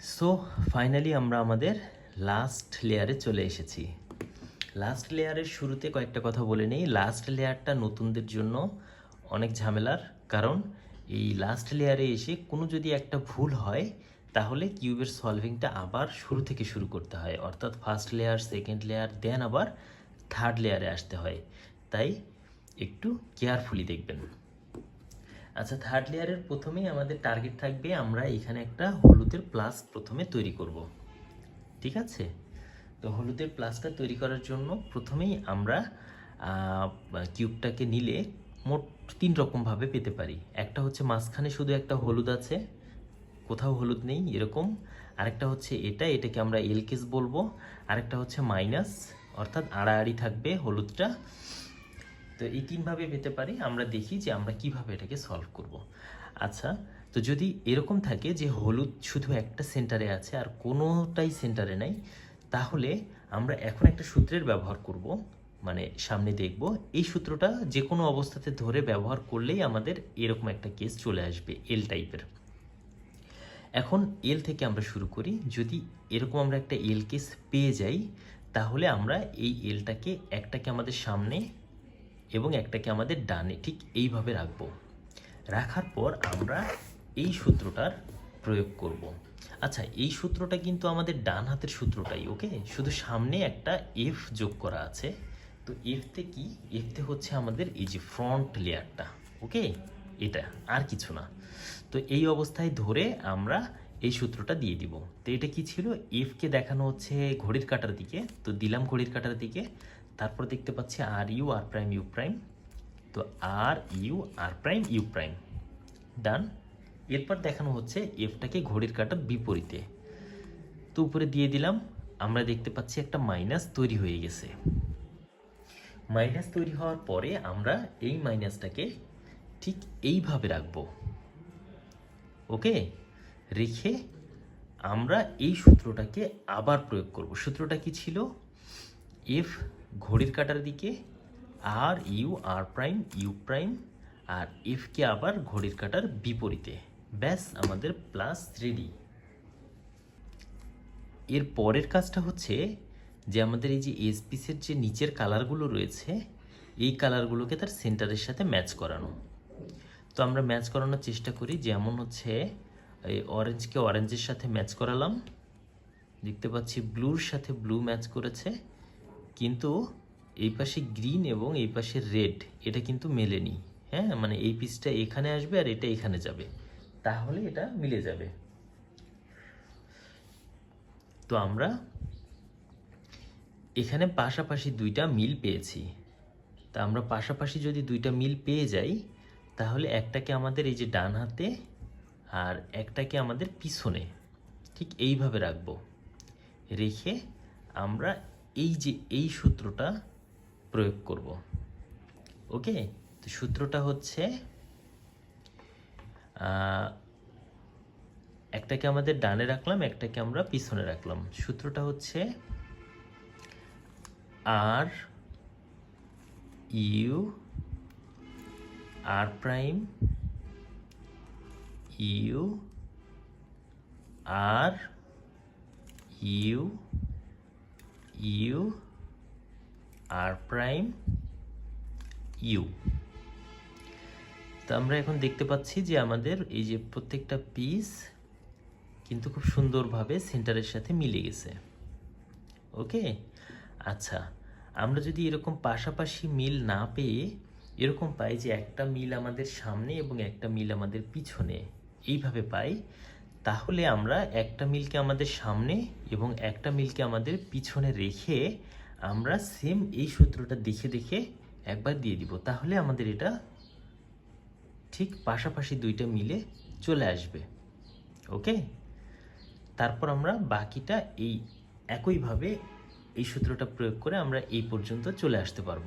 So finally আমরা আমাদের last লেয়ারে চলে এসেছি। লাস্ট লেয়ারের শুরুতে কয়েকটা কথা বলে নেই। লাস্ট লেয়ারটা নতুনদের জন্য অনেক ঝামেলার কারণ। এই লাস্ট লেয়ারে এসে কোনো যদি একটা ভুল হয়, তাহলে কিউবের সলভিংটা আবার শুরু থেকে শুরু করতে হয়। অর্থাৎ first layer second layer then আবার থার্ড লেয়ারে আসতে হয়। তাই একটু কেয়ারফুলি দেখবেন। আচ্ছা থার্ড লেয়ারের প্রথমেই আমাদের টার্গেট থাকবে আমরা এখানে একটা হলুদের প্লাস প্রথমে তৈরি করব। ঠিক আছে? তো হলুদের প্লাসটা তৈরি করার জন্য প্রথমেই আমরা কিউবটাকে নিলে মোট তিন রকমভাবে পেতে পারি। একটা হচ্ছে মাঝখানে শুধু একটা হলুদ আছে, কোথাও হলুদ নেই এরকম। আরেকটা হচ্ছে এটা, এটাকে আমরা এলকেস বলব। আরেকটা হচ্ছে মাইনাস অর্থাৎ আড়াআড়ি থাকবে হলুদটা। তো এই তিনভাবে পেতে পারি, আমরা দেখি যে আমরা কীভাবে এটাকে সলভ করব। আচ্ছা তো যদি এরকম থাকে যে হলুদ শুধু একটা সেন্টারে আছে আর কোনোটাই সেন্টারে নাই, তাহলে আমরা এখন একটা সূত্রের ব্যবহার করব। মানে সামনে দেখব, এই সূত্রটা যে কোনো অবস্থাতে ধরে ব্যবহার করলেই আমাদের এরকম একটা কেস চলে আসবে এল টাইপের এখন এল থেকে আমরা শুরু করি, যদি এরকম আমরা একটা এল কেস পেয়ে যাই, তাহলে আমরা এই এলটাকে একটাকে আমাদের সামনে এবং একটাকে আমাদের ডানে ঠিক এইভাবে রাখব। রাখার পর আমরা এই সূত্রটার প্রয়োগ করব। আচ্ছা এই সূত্রটা কিন্তু আমাদের ডান হাতের সূত্রটাই, ওকে? শুধু সামনে একটা এফ যোগ করা আছে। তো এফতে কি? এফতে হচ্ছে আমাদের এই যে ফ্রন্ট লেয়ারটা ওকে? এটা, আর কিছু না। তো এই অবস্থায় ধরে আমরা এই সূত্রটা দিয়ে দিব। তো এটা কি ছিল? এফকে দেখানো হচ্ছে ঘড়ির কাটার দিকে। তো দিলাম ঘড়ির কাটার দিকে। তারপর দেখতে পাচ্ছি R U, R prime, U prime. তো R U, R prime, U prime. Done. এরপর দেখানো হচ্ছে এফটাকে ঘড়ির কাটার বিপরীতে। তো উপরে দিয়ে দিলাম, আমরা দেখতে পাচ্ছি একটা মাইনাস তৈরি হয়ে গেছে। মাইনাস তৈরি হওয়ার পরে আমরা এই মাইনাসটাকে ঠিক এইভাবে রাখব। ওকে? রেখে আমরা এই সূত্রটাকে আবার প্রয়োগ করব। সূত্রটা কি ছিল? এফ ঘড়ির কাটার দিকে, R U, R prime, U prime, আর এফকে আবার ঘড়ির কাটার বিপরীতে। ব্যাস, আমাদের প্লাস রেডি এর পরের কাজটা হচ্ছে যে আমাদের এই যে এস পিসের যে নিচের কালারগুলো রয়েছে, এই কালারগুলোকে তার সেন্টারের সাথে ম্যাচ করানো। তো আমরা ম্যাচ করানোর চেষ্টা করি, যেমন হচ্ছে, এই অরেঞ্জকে অরেঞ্জের সাথে ম্যাচ করালাম। দেখতে পাচ্ছি ব্লুর সাথে ব্লু ম্যাচ করেছে। কিন্তু এই পাশে গ্রিন এবং এই পাশে রেড এটা কিন্তু মেলেনি। হ্যাঁ মানে এই পিসটা এখানে আসবে আর এটা এখানে যাবে। তাহলে এটা মিলে যাবে। তো আমরা এখানে পাশাপাশি দুইটা মিল পেয়েছি। তা আমরা পাশাপাশি যদি দুইটা মিল পেয়ে যাই, তাহলে একটাকে আমাদের এই যে ডান হাতে আর একটাকে আমাদের পিছনে। ঠিক এইভাবে রাখব। রেখে আমরা এই যে এই সূত্রটা প্রয়োগ করব, ওকে? তো সূত্রটা হচ্ছে একটাকে আমাদের ডানে রাখলাম, একটাকে আমরা পিছনে রাখলাম। সূত্রটা হচ্ছে R U, R prime U, R U U R prime U তো আমরা এখন দেখতে পাচ্ছি যে আমাদের এই যে প্রত্যেকটা পিস কিন্তু খুব সুন্দরভাবে সেন্টারের সাথে মিলে গেছে। ওকে? আচ্ছা আমরা যদি এরকম পাশাপাশি মিল না পেয়ে এরকম পাই যে একটা মিল আমাদের সামনে এবং একটা মিল আমাদের পিছনে, এইভাবে পাই তাহলে আমরা একটা মিলকে আমাদের সামনে এবং একটা মিলকে আমাদের পিছনে রেখে আমরা সেম এই সূত্রটা দেখে দেখে একবার দিয়ে দিব। তাহলে আমাদের এটা ঠিক পাশাপাশি দুইটা মিলে চলে আসবে। ওকে তারপর আমরা বাকিটা এই একইভাবে এই সূত্রটা প্রয়োগ করে আমরা এই পর্যন্ত চলে আসতে পারব।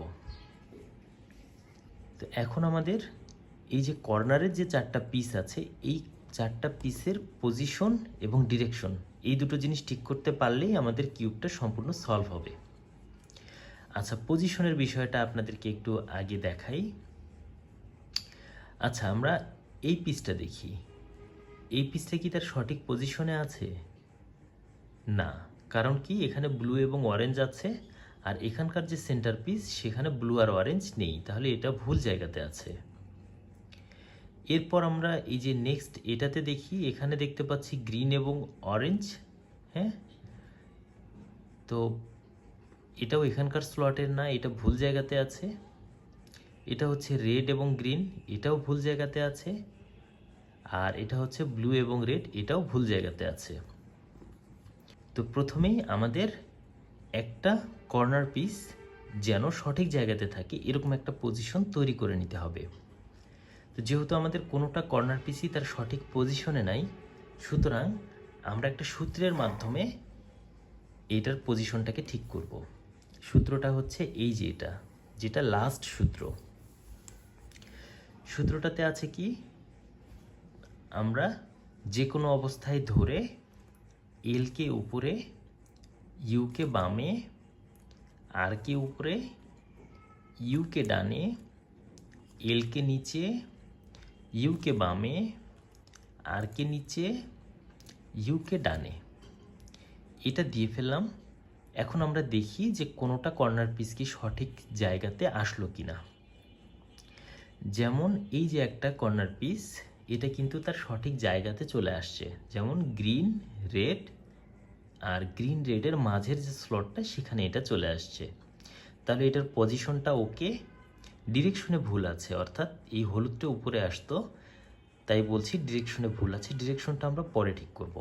তো এখন আমাদের এই যে কর্নারের যে চারটা পিস আছে, এই চারটা পিসের পজিশন এবং ডিরেকশন এই দুটো জিনিস ঠিক করতে পারলেই আমাদের কিউবটা সম্পূর্ণ সলভ হবে। আচ্ছা পজিশনের বিষয়টা আপনাদেরকে একটু আগে দেখাই। আচ্ছা আমরা এই পিসটা দেখি। এই পিসটা কি তার সঠিক পজিশনে আছে? না, কারণ কি এখানে ব্লু এবং অরেঞ্জ আছে, আর এখানকার যে সেন্টার পিস সেখানে ব্লু আর অরেঞ্জ নেই। তাহলে এটা ভুল জায়গাতে আছে। এরপর আমরা এই যে নেক্সট এটাতে দেখি, এখানে দেখতে পাচ্ছি গ্রিন এবং অরেঞ্জ হ্যাঁ? তো এটাও এখানকার স্লটের না, এটা ভুল জায়গাতে আছে। এটা হচ্ছে রেড এবং গ্রিন এটাও ভুল জায়গাতে আছে। আর এটা হচ্ছে ব্লু এবং রেড এটাও ভুল জায়গাতে আছে। তো প্রথমেই আমাদের একটা কর্নার পিস যেন সঠিক জায়গাতে থাকে, এরকম একটা পজিশন তৈরি করে নিতে হবে। তো যেহেতু আমাদের কোনোটা কর্নার পিসই তার সঠিক পজিশনে নাই, সুতরাং আমরা একটা সূত্রের মাধ্যমে এটার পজিশনটাকে ঠিক করব। সূত্রটা হচ্ছে এই যে এটা, যেটা লাস্ট সূত্র। সূত্রটাতে আছে কি? আমরা যে কোনো অবস্থায় ধরে এলকে উপরে ইউকে বামে আর কে উপরে ইউকে ডানে এলকে নিচে ইউকে বামে আর কে নিচে ইউকে ডানে এটা দিয়ে ফেললাম। এখন আমরা দেখি যে কোনোটা কর্নার পিস কি সঠিক জায়গাতে আসলো কিনা। যেমন এই যে একটা কর্নার পিস এটা কিন্তু তার সঠিক জায়গাতে চলে আসছে। যেমন গ্রিন রেড আর গ্রিন রেডের মাঝের যে স্লটটা সেখানে এটা চলে আসছে। তাহলে এটার পজিশনটা ওকে ডিরেকশনে ভুল আছে, অর্থাৎ এই হলুদটা উপরে আসতো, তাই বলছি ডিরেকশনে ভুল আছে, ডিরেকশনটা আমরা পরে ঠিক করব।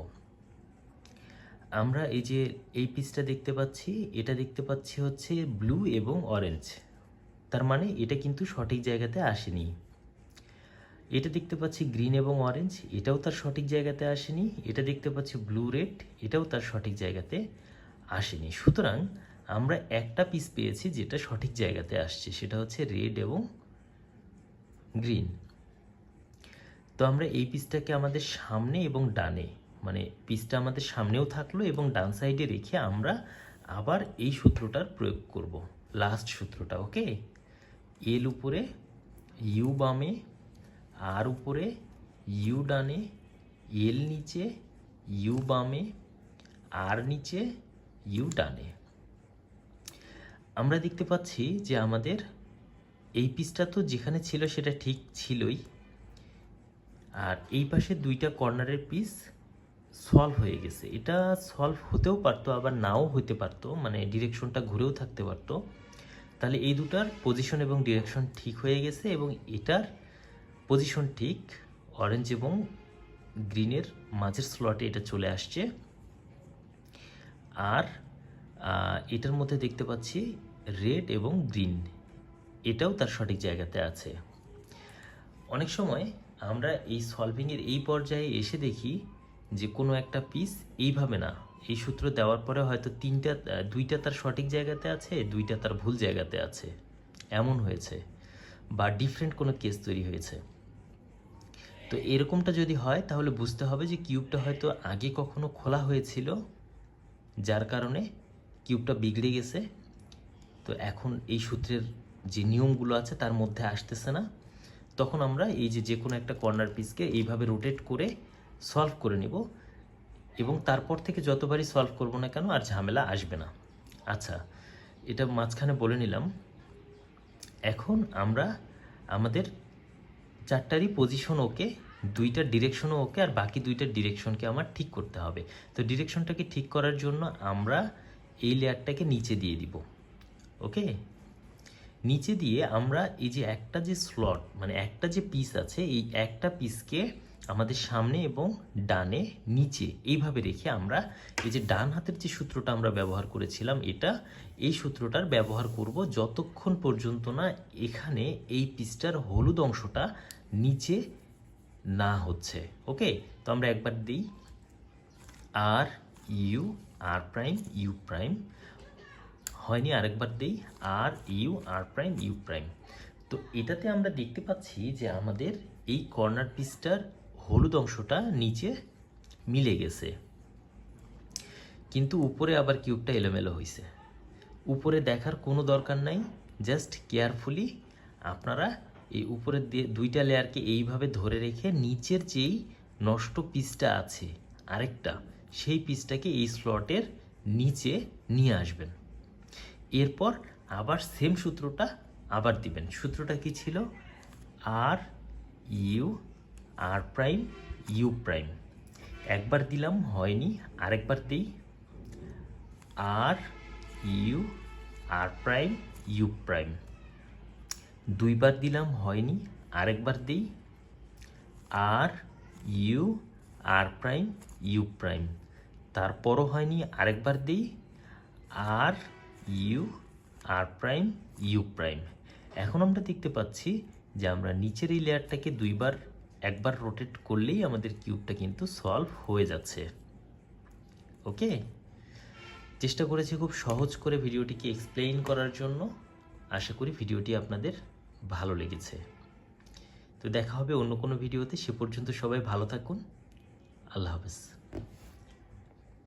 আমরা এই যে এই পিসটা দেখতে পাচ্ছি, এটা দেখতে পাচ্ছি হচ্ছে ব্লু এবং অরেঞ্জ। তার মানে এটা কিন্তু সঠিক জায়গাতে আসেনি। এটা দেখতে পাচ্ছি গ্রিন এবং অরেঞ্জ, এটাও তার সঠিক জায়গাতে আসেনি, এটা দেখতে পাচ্ছি ব্লু রেড, এটাও তার সঠিক জায়গাতে আসেনি। সুতরাং আমরা একটা পিস পেয়েছি যেটা সঠিক জায়গাতে আসছে, সেটা হচ্ছে রেড এবং গ্রিন তো আমরা এই পিসটাকে আমাদের সামনে এবং ডানে মানে পিসটা আমাদের সামনেও থাকল এবং ডান সাইডে রেখে আমরা আবার এই সূত্রটার প্রয়োগ করব লাস্ট সূত্রটা ওকে এল উপরে ইউ বামে আর উপরে ইউ ডানে এল নিচে ইউ বামে আর নিচে ইউ ডানে। আমরা দেখতে পাচ্ছি যে আমাদের এই পিসটা তো যেখানে ছিল সেটা ঠিক ছিলই। আর এই পাশে দুইটা কর্নারের পিস সলভ হয়ে গেছে। এটা সলভ হতেও পারতো, আবার নাও হতে পারতো মানে ডিরেকশনটা ঘুরেও থাকতে পারতো। তাহলে এই দুটার পজিশন এবং ডিরেকশন ঠিক হয়ে গেছে এবং এটার পজিশন ঠিক অরেঞ্জ এবং গ্রিনের মাঝের স্লটে এটা চলে আসছে। আর এটার মধ্যে দেখতে পাচ্ছি রেড এবং গ্রিন। এটাও তার সঠিক জায়গাতে আছে। অনেক সময় আমরা এই সলভিংয়ের এই পর্যায়ে এসে দেখি যে কোনো একটা পিস এইভাবে না, এই সূত্র দেওয়ার পরে হয়তো তিনটা দুইটা তার সঠিক জায়গাতে আছে, দুইটা তার ভুল জায়গাতে আছে। এমন হয়েছে বা ডিফারেন্ট কোনো কেস তৈরি হয়েছে। তো এরকমটা যদি হয়, তাহলে বুঝতে হবে যে কিউবটা হয়তো আগে কখনো খোলা হয়েছিল, যার কারণে কিউবটা বিগড়ে গেছে। তো এখন এই সূত্রের যে নিয়মগুলো আছে তার মধ্যে আসতেছে না। তখন আমরা এই যে যে কোনো একটা কর্নার পিসকে এইভাবে রোটেট করে সলভ করে নিব। এবং তারপর থেকে যতবারই সলভ করব না কেন আর ঝামেলা আসবে না। আচ্ছা এটা মাঝখানে বলে নিলাম। এখন আমরা আমাদের চারটারই পজিশন ওকে, দুইটা ডিরেকশনও ওকে আর বাকি দুইটা ডিরেকশনকে আমার ঠিক করতে হবে। তো ডিরেকশনটাকে ঠিক করার জন্য আমরা এই লেয়ারটাকে নিচে দিয়ে দিব ওকে নিচে দিয়ে আমরা এই যে একটা যে স্লট মানে একটা যে পিস আছে, এই একটা পিসকে আমাদের সামনে এবং ডানে নিচে এইভাবে রেখে আমরা এই যে ডান হাতের যে সূত্রটা আমরা ব্যবহার করেছিলাম, এটা এই সূত্রটার ব্যবহার করব যতক্ষণ পর্যন্ত না এখানে এই পিসটার হলুদ অংশটা নিচে না হচ্ছে ওকে তো আমরা একবার দিই R U R prime U prime হয়নি আরেকবার দেই। R U R prime U prime তো এটাতে আমরা দেখতে পাচ্ছি যে আমাদের এই কর্নার পিসটার হলুদ অংশটা নিচে মিলে গেছে। কিন্তু উপরে আবার কিউবটা এলোমেলো হয়েছে উপরে দেখার কোনো দরকার নাই। জাস্ট কেয়ারফুলি আপনারা এই উপরের দুইটা লেয়ারকে এইভাবে ধরে রেখে নিচের যেই নষ্ট পিসটা আছে, আরেকটা সেই পিসটাকে এই স্লটের নিচে নিয়ে আসবেন। এরপর আবার সেম সূত্রটা আবার দিবেন। সূত্রটা কি ছিল? R U R prime U prime একবার দিলাম, হয়নি। আরেকবার দিই। R U R prime U prime দুইবার দিলাম, হয়নি। আরেকবার দিই। R U R prime U prime তারপরও হয়নি, আরেকবার দিই। R U, R prime, U prime. এখন আমরা দেখতে পাচ্ছি যে আমরা নিচের এই লেয়ারটাকে দুইবার, একবার রোটেট করলেই আমাদের কিউবটা কিন্তু সলভ হয়ে যাচ্ছে। ওকে? চেষ্টা করেছি খুব সহজ করে ভিডিওটিকে এক্সপ্লেইন করার জন্য। আশা করি ভিডিওটি আপনাদের ভালো লেগেছে। তো দেখা হবে অন্য কোনো ভিডিওতে। সে পর্যন্ত সবাই ভালো থাকুন। আল্লাহ হাফেজ।